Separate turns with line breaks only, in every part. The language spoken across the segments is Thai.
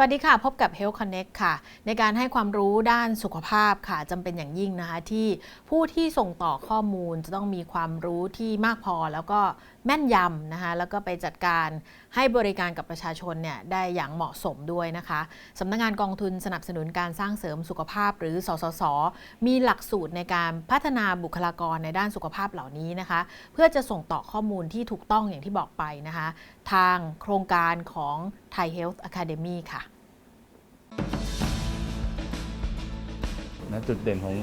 วัสดีค่ะ พบกับ Health Connect ค่ะ ในการให้ความรู้ด้านสุขภาพค่ะจำเป็นอย่างยิ่งนะคะ ที่ผู้ที่ส่งต่อข้อมูลจะต้องมีความรู้ที่มากพอแล้วก็แม่นยำนะคะ แล้วก็ไปจัดการให้บริการกับประชาชนเนี่ยได้อย่างเหมาะสมด้วยนะคะสำนักงานกองทุนสนับสนุนการสร้างเสริมสุขภาพ หรือสสส มีหลักสูตรในการพัฒนาบุคลากรในด้านสุขภาพเหล่านี้นะคะ เพื่อจะส่งต่อข้อมูลที่ถูกต้องอย่างที่บอกไปนะคะ ทางโครงการของ Thai Health Academy ค่ะ
นะจุดเด่นของ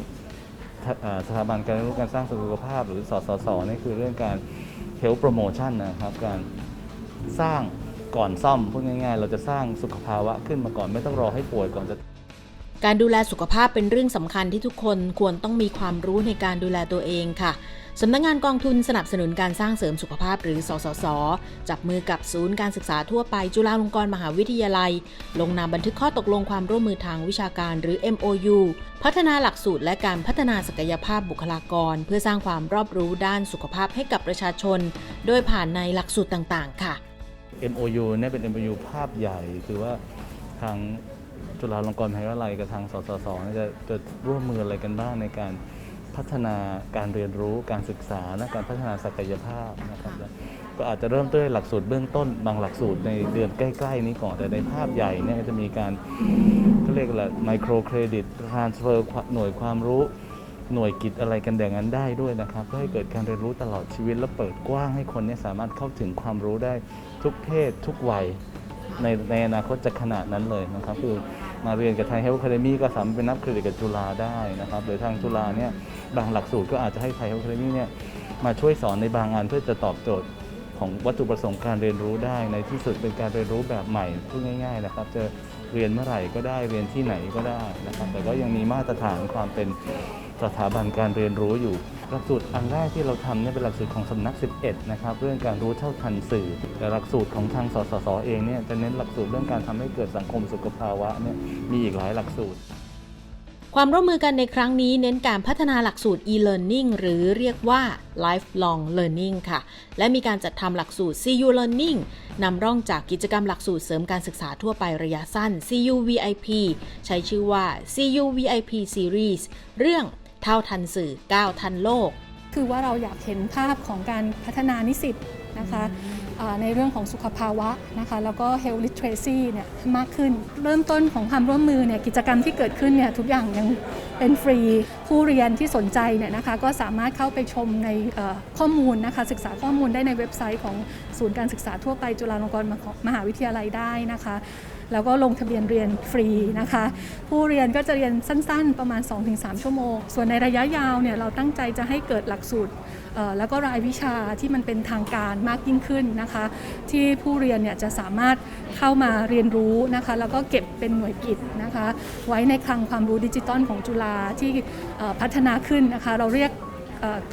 สถาบันการเรียนรู้การสร้างสุขภาพ หรือสสสนี่คือเรื่องการ health promotion นะครับการ สร้างก่อนซ่อมพูดง่าย ๆ เราจะสร้างสุขภาวะขึ้นมาก่อนไม่ต้องรอให้ป่วยก่อนจะ
การดูแลสุขภาพเป็นเรื่องสำคัญที่ทุกคนควรต้องมีความรู้ในการดูแลตัวเองค่ะสำนักงงานกองทุนสนับสนุนการสร้างเสริมสุขภาพหรือ สสส จับมือกับศูนย์การศึกษาทั่วไปจุฬาลงกรณ์มหาวิทยาลัย ลงนามบันทึกข้อตกลงความร่วมมือทางวิชาการหรือ MOU พัฒนาหลักสูตรและการพัฒนาศักยภาพบุคลากร เพื่อสร้างความรอบรู้ด้านสุขภาพให้กับประชาชน โดยผ่านในหลักสูตรต่างๆ ค่ะ
MOU เนี่ยเป็น MOU ภาพใหญ่คือว่าทางจุฬาลงกรณ์มหาวิทยาลัยกับทางสสสจะจะร่วมมืออะไรกันบ้างในการพัฒนาการเรียนรู้การศึกษาและการพัฒนาศักยภาพนะครับก็อาจจะเริ่มต้นด้วยหลักสูตรเบื้องต้นบางหลักสูตรในเดือนใกล้ ๆ นี้ก่อนแต่ในภาพใหญ่เนี่ยจะมีการเขาเรียกอะไรไมโครเครดิตทรานสเฟอร์หน่วยความรู้ หน่วยกิจอะไรกันอย่างนั้นได้ด้วยนะครับ เพื่อให้เกิดการเรียนรู้ตลอดชีวิตและเปิดกว้างให้คนเนี่ยสามารถเข้าถึงความรู้ได้ทุกเพศทุกวัยในในอนาคตจะขนาดนั้นเลยนะครับ คือมาเรียนกับไทยเฮลท์ a ค e มีก็สามารถเป็นนับเครดิตกับจุฬาได้นะครับหรือทางจุฬาเนี่ยบางหลักสูตรก็อาจจะให้ไทยเฮลท์ a ค e มีเนี่ยมาช่วยสอนในบางงานเพื่อจะตอบโจทย์ ของวัตถุประสงค์การเรียนรู้ได้ในที่สุดเป็นการเรียนรู้แบบใหม่พูดง่ายๆนะครับจะเรียนเมื่อไหร่ก็ได้เรียนที่ไหนก็ได้นะครับแต่ก็ยังมีมาตรฐานความเป็นสถาบันการเรียนรู้อยู่ หลักสูตรอันแรกที่เราทำเนี่ยเป็นหลักสูตรของสำนัก 11 นะครับ เรื่องการรู้เท่าทันสื่อ แต่หลักสูตรของทางสสสเองเนี่ยจะเน้นหลักสูตรเรื่องการทำให้เกิดสังคมสุขภาวะเนี่ยมีอีกหลายหลักสูตร
ความร่วมมือกันในครั้งนี้เน้นการพัฒนาหลักสูตร e-learning หรือเรียกว่า lifelong learning ค่ะ และมีการจัดทำหลักสูตร CU learning นำร่องจากกิจกรรมหลักสูตรเสริมการศึกษาทั่วไประยะสั้น CU VIP ใช้ชื่อว่า CU VIP Series เรื่องเท่าทันสื่อก้าวทันโลก
คือว่าเราอยากเห็นภาพของการพัฒนานิสิตนะคะ ในเรื่องของสุขภาวะนะคะแล้วก็ health literacy เนี่ยมากขึ้น เริ่มต้นของความร่วมมือเนี่ยกิจกรรมที่เกิดขึ้นเนี่ยทุกอย่างยังเป็นฟรีผู้เรียนที่สนใจเนี่ยนะคะก็สามารถเข้าไปชมในข้อมูลนะคะศึกษาข้อมูลได้ในเว็บไซต์ของศูนย์การศึกษาทั่วไปจุฬาลงกรณ์มหาวิทยาลัยได้นะคะแล้วก็ลงทะเบียนเรียนฟรีนะคะ ผู้เรียนก็จะเรียนสั้นๆ ประมาณ 2-3 ชั่วโมง ส่วนในระยะยาวเนี่ยเราตั้งใจจะให้เกิดหลักสูตรแล้วก็รายวิชาที่มันเป็นทางการมากยิ่งขึ้นนะคะที่ผู้เรียนเนี่ยจะสามารถเข้ามาเรียนรู้นะคะ แล้วก็เก็บเป็นหน่วยกิจนะคะ ไว้ในคลังความรู้ดิจิตอลของจุฬาที่พัฒนาขึ้นนะคะ เราเรียก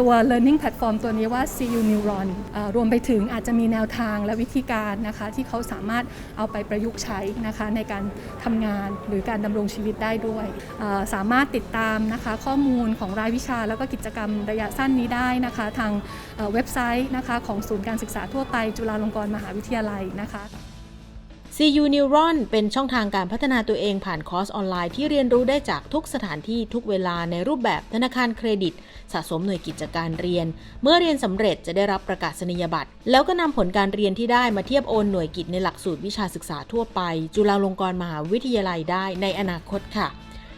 ตัว learning platform ตัวนี้ว่า CU Neuron รวมไปถึงอาจจะมีแนวทางและวิธีการนะคะที่เขาสามารถเอาไปประยุกต์ใช้นะคะในการทำงานหรือการดำรงชีวิตได้ด้วย สามารถติดตามนะคะข้อมูลของรายวิชาแล้วก็กิจกรรมระยะสั้นนี้ได้นะคะทางเว็บไซต์นะคะของศูนย์การศึกษาทั่วไปจุฬาลงกรณ์มหาวิทยาลัยนะคะ
CU Neuron เป็นช่องทางการพัฒนาตัวเองผ่านคอร์สออนไลน์ที่เรียนรู้ได้จากทุกสถานที่ทุกเวลาในรูปแบบธนาคารเครดิต สะสมหน่วยกิจการเรียน เมื่อเรียนสำเร็จจะได้รับประกาศนียบัตร แล้วก็นำผลการเรียนที่ได้มาเทียบโอนหน่วยกิจในหลักสูตรวิชาศึกษาทั่วไป จุฬาลงกรณ์มหาวิทยาลัยได้ในอนาคตค่ะ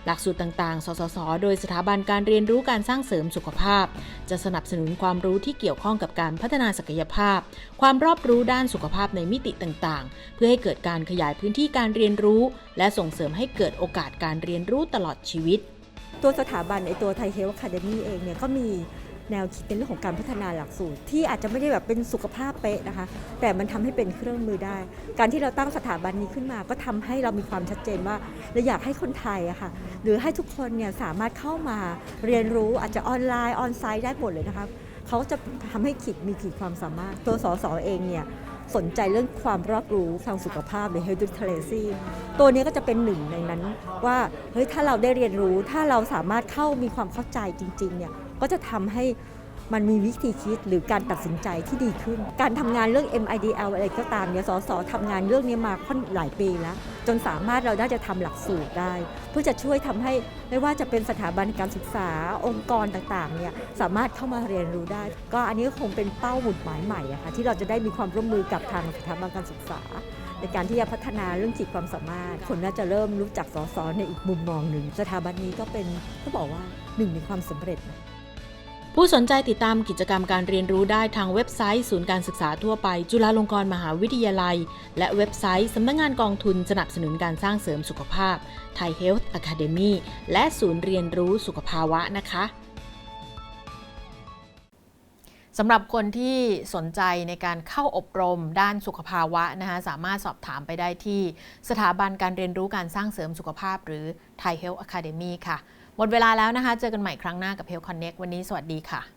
หลักสูตรต่างๆ สสส โดยสถาบันการเรียนรู้การสร้างเสริมสุขภาพ จะสนับสนุนความรู้ที่เกี่ยวข้องกับการพัฒนาศักยภาพ ความรอบรู้ด้านสุขภาพในมิติต่างๆ เพื่อให้เกิดการขยายพื้นที่การเรียนรู้ และส่งเสริมให้เกิดโอกาสการเรียนรู้ตลอดชีวิต
ตัวสถาบันไอตัวไทยเฮลท์คาเดมี่เองเนี่ยก็มี แนวคิดในเรื่องของการพัฒนาหลักสูตร ที่อาจจะไม่ได้แบบเป็นสุขภาพเป๊ะนะคะ แต่มันทำให้เป็นเครื่องมือได้ การที่เราตั้งสถาบันนี้ขึ้นมา ก็ทำให้เรามีความชัดเจนว่าเราอยากให้คนไทยอะค่ะหรือให้ทุกคนเนี่ยสามารถเข้ามาเรียนรู้อาจจะออนไลน์ออนไซต์ได้หมดเลยนะคะเขาจะทำให้ขีดมีขีดความสามารถ ตัวสสเองเนี่ยสนใจเรื่องความรอบรู้ทางสุขภาพหรือ health literacy ตัวนี้ก็จะเป็นหนึ่งในนั้นว่าเฮ้ยถ้าเราได้เรียนรู้ถ้าเราสามารถเข้ามีความเข้าใจจริงๆเนี่ย ก็จะทำให้มันมีวิธีคิดหรือการตัดสินใจที่ดีขึ้น การทำงานเรื่อง MIDL อะไรก็ตามเนี่ยสสทำงานเรื่องนี้มาค่อนหลายปีแล้ว จนสามารถเราได้จะทำหลักสูตรได้ เพื่อจะช่วยทำให้ไม่ว่าจะเป็นสถาบันการศึกษาองค์กรต่างๆเนี่ยสามารถเข้ามาเรียนรู้ได้ ก็อันนี้คงเป็นเป้าหมุดหมายใหม่อะค่ะที่เราจะได้มีความร่วมมือกับทางสถาบันการศึกษา ในการที่จะพัฒนาเรื่องขีดความสามารถ คนน่าจะเริ่มรู้จักสสในอีกมุมมองหนึ่ง สถาบันนี้ก็เป็นก็บอกว่าหนึ่งในความสำเร็จ
ผู้สนใจติดตามกิจกรรมการเรียนรู้ได้ทางเว็บไซต์ ศูนย์การศึกษาทั่วไป จุฬาลงกรณ์มหาวิทยาลัย และเว็บไซต์ สำนักงานกองทุนสนับสนุนการสร้างเสริมสุขภาพ Thai Health Academy และศูนย์เรียนรู้สุขภาวะนะคะสำหรับคนที่สนใจในการเข้าอบรมด้านสุขภาวะนะคะสามารถสอบถามไปได้ที่ สถาบันการเรียนรู้การสร้างเสริมสุขภาพ หรือ Thai Health Academy ค่ะ หมดเวลาแล้วนะคะ เจอกันใหม่ครั้งหน้ากับ Health Connect วันนี้สวัสดีค่ะ